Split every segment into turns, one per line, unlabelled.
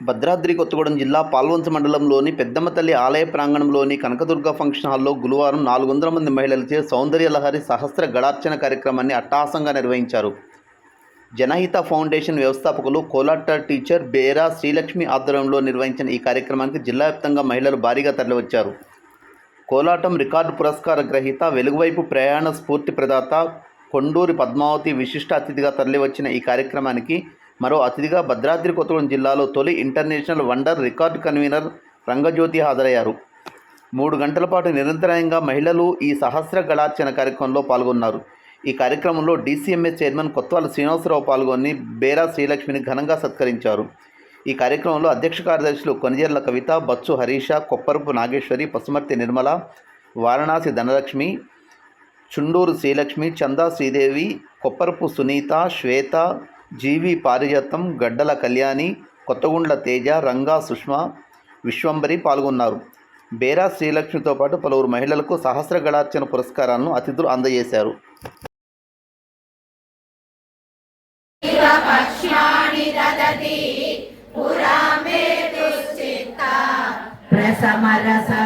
భద్రాద్రి కొత్తగూడెం జిల్లా పాల్వంచ మండలంలోని పెద్దమ్మతల్లి ఆలయ ప్రాంగణంలోని కనకదుర్గ ఫంక్షన్ హాల్లో గురువారం నాలుగు వందల మంది మహిళలచే సౌందర్య లహరి సహస్ర గడార్చన కార్యక్రమాన్ని అట్టహాసంగా నిర్వహించారు. జనహిత ఫౌండేషన్ వ్యవస్థాపకులు కోలాట టీచర్ బేరా శ్రీలక్ష్మి ఆధ్వర్యంలో నిర్వహించిన ఈ కార్యక్రమానికి జిల్లా వ్యాప్తంగా మహిళలు భారీగా తరలివచ్చారు. కోలాటం రికార్డు పురస్కార గ్రహీత వెలుగువైపు ప్రయాణ స్ఫూర్తి ప్రదాత కొండూరి పద్మావతి విశిష్ట అతిథిగా తరలివచ్చిన ఈ కార్యక్రమానికి మరో అతిథిగా భద్రాద్రి కొత్తగూడెం జిల్లాలో తొలి international wonder record convener Rangajyothi హాజరయ్యారు. మూడు గంటల పాటు నిరంతరాయంగా మహిళలు ఈ సహస్ర గళార్చన కార్యక్రమంలో పాల్గొన్నారు. ఈ కార్యక్రమంలో డీసీఎంఎస్ చైర్మన్ కొత్వాల శ్రీనివాసరావు పాల్గొని బేరా శ్రీలక్ష్మిని ఘనంగా సత్కరించారు. ఈ కార్యక్రమంలో అధ్యక్ష కార్యదర్శులు కొనిజర్ల కవిత బచ్చు హరీష కొప్పరపు నాగేశ్వరి పసుమర్తి నిర్మల వారణాసి ధనలక్ష్మి చుండూరు శ్రీలక్ష్మి చందా శ్రీదేవి కొప్పరపు సునీత శ్వేత జీవి పారిజాతం గడ్డల కళ్యాణి కొత్తగుండ్ల తేజ రంగా సుష్మ విశ్వంబరి పాల్గొన్నారు. బేరా శ్రీలక్ష్మితో పాటు పలువురు మహిళలకు సహస్ర గళార్చన పురస్కారాలను అతిథులు అందజేశారు.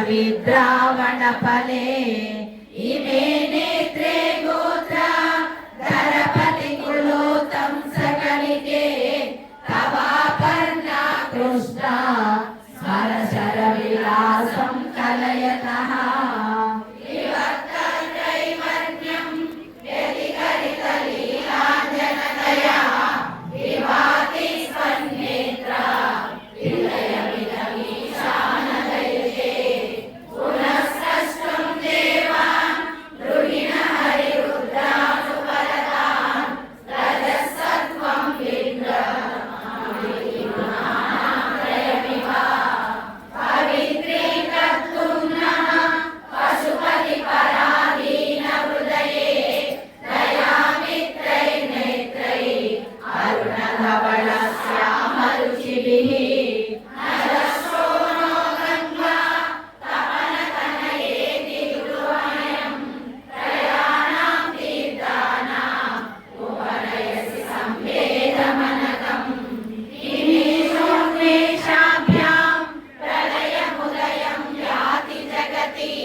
విద్రావణ ఫలే.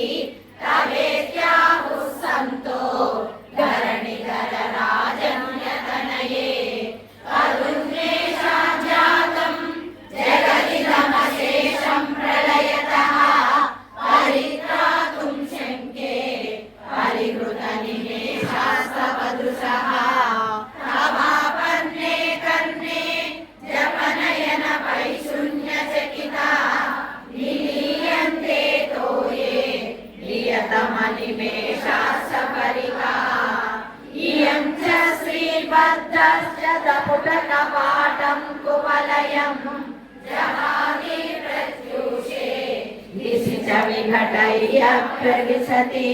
believe श्रीभद्रश्च दपुटकपाटं कुवलयम् जहाति प्रत्यूषे दिशि च विघटय्य प्रविशति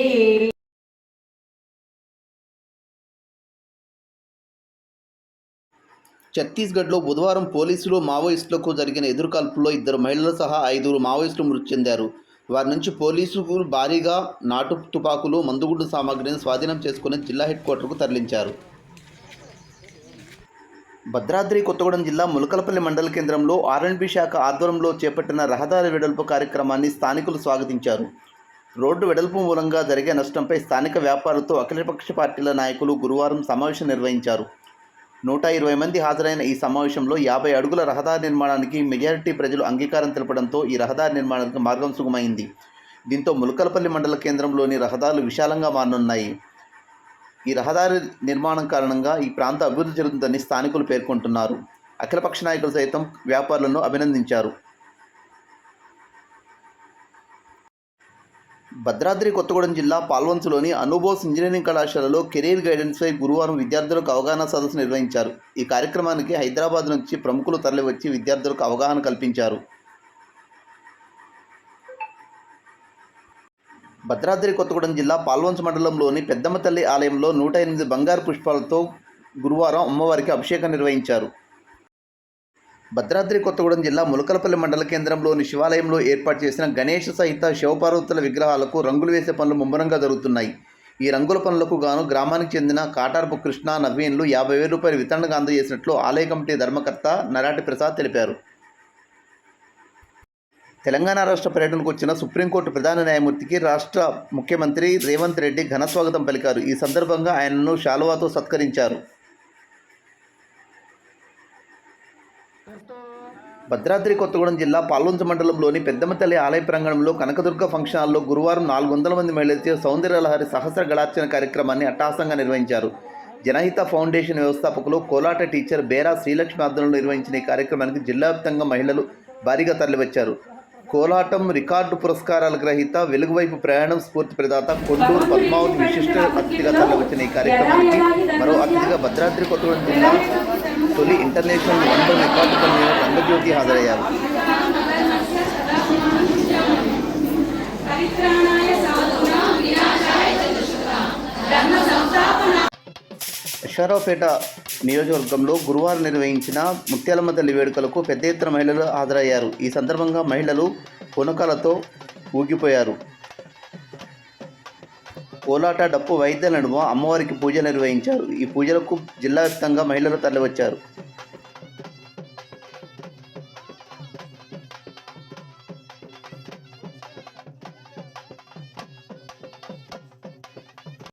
ఛత్తీస్గఢ్లో బుధవారం పోలీసులు మావోయిస్టులకు జరిగిన ఎదురుకాల్పుల్లో ఇద్దరు మహిళలు సహా ఐదుగురు మావోయిస్టులు మృతి చెందారు వారి నుంచి పోలీసులు భారీగా నాటు తుపాకులు మందుగుండు సామాగ్రిని స్వాధీనం చేసుకుని జిల్లా హెడ్ క్వార్టర్కు తరలించారు భద్రాద్రి కొత్తగూడెం జిల్లా ములకలపల్లి మండల కేంద్రంలో ఆర్ఎండ్బి శాఖ ఆధ్వర్యంలో చేపట్టిన రహదారి వెడల్పు కార్యక్రమాన్ని స్థానికులు స్వాగతించారు. రోడ్డు వెడల్పు మూలంగా జరిగే నష్టంపై స్థానిక వ్యాపారులతో అఖిలపక్ష పార్టీల నాయకులు గురువారం సమావేశం నిర్వహించారు. నూట ఇరవై మంది హాజరైన ఈ సమావేశంలో యాభై అడుగుల రహదారి నిర్మాణానికి మెజారిటీ ప్రజలు అంగీకారం తెలపడంతో ఈ రహదారి నిర్మాణానికి మార్గం సుగమైంది. దీంతో ములకలపల్లి మండల కేంద్రంలోని రహదారులు విశాలంగా మారనున్నాయి. ఈ రహదారి నిర్మాణం కారణంగా ఈ ప్రాంత అభివృద్ధి జరుగుతుందని స్థానికులు పేర్కొంటున్నారు. అఖిలపక్ష నాయకులు సైతం వ్యాపారులను అభినందించారు. భద్రాద్రి కొత్తగూడెం జిల్లా పాల్వంచులోని అనుబోస్ ఇంజనీరింగ్ కళాశాలలో కెరీర్ గైడెన్స్పై గురువారం విద్యార్థులకు అవగాహన సదస్సు నిర్వహించారు. ఈ కార్యక్రమానికి హైదరాబాద్ నుంచి ప్రముఖులు తరలివచ్చి విద్యార్థులకు అవగాహన కల్పించారు. భద్రాద్రి కొత్తగూడెం జిల్లా పాల్వంచ మండలంలోని పెద్దమ్మ తల్లి ఆలయంలో నూట ఎనిమిది బంగారు పుష్పాలతో గురువారం అమ్మవారికి అభిషేకం నిర్వహించారు. భద్రాద్రి కొత్తగూడెం జిల్లా ములకలపల్లి మండల కేంద్రంలోని శివాలయంలో ఏర్పాటు చేసిన గణేష సహిత శివపార్వతుల విగ్రహాలకు రంగులు వేసే పనులు ముమ్మరంగా జరుగుతున్నాయి. ఈ రంగుల పనులకు గాను గ్రామానికి చెందిన కాటార్పు కృష్ణ నవీన్లు యాభై వేల రూపాయల వితరణగా అందజేసినట్లు ఆలయ కమిటీ ధర్మకర్త నరాటి ప్రసాద్ తెలిపారు. తెలంగాణ రాష్ట్ర పర్యటనకు వచ్చిన సుప్రీంకోర్టు ప్రధాన న్యాయమూర్తికి రాష్ట్ర ముఖ్యమంత్రి రేవంత్ రెడ్డి ఘన స్వాగతం పలికారు. ఈ సందర్భంగా ఆయనను షాలువాతో సత్కరించారు. భద్రాద్రి కొత్తగూడెం జిల్లా పాల్వంచ మండలంలోని పెద్దమతల్లి ఆలయ ప్రాంగణంలో కనకదుర్గ ఫంక్షన్ హాల్లో గురువారం నాలుగు వందల మంది మహిళలతో సౌందర్యలహరి సహస్ర గళార్చన కార్యక్రమాన్ని అట్టహాసంగా నిర్వహించారు. జనహిత ఫౌండేషన్ వ్యవస్థాపకులు కోలాట టీచర్ బేరా శ్రీలక్ష్మి ఆధ్వర్యంలో నిర్వహించిన ఈ కార్యక్రమానికి జిల్లా వ్యాప్తంగా మహిళలు భారీగా తరలివచ్చారు. కోలాటం రికార్డు పురస్కారాల గ్రహీత వెలుగువైపు ప్రయాణం స్ఫూర్తి ప్రదాత కొండూరు పద్మావతి విశిష్ట అతిథిగా తరలివచ్చిన ఈ కార్యక్రమానికి మరో అతిథిగా భద్రాద్రి కొత్తగూడెం జిల్లా తొలి international wonder record convener Rangajyothi హాజరయ్యారు. షరావుపేట నియోజకవర్గంలో గురువారం నిర్వహించిన ముత్యాలమ్మ తల్లి వేడుకలకు పెద్ద ఎత్తున మహిళలు హాజరయ్యారు. ఈ సందర్భంగా మహిళలు పునకలతో ఊగిపోయారు. కోలాట డప్పు వైద్యుల నడుమ అమ్మవారికి పూజలు నిర్వహించారు. ఈ పూజలకు జిల్లా వ్యాప్తంగా మహిళలు తరలివచ్చారు.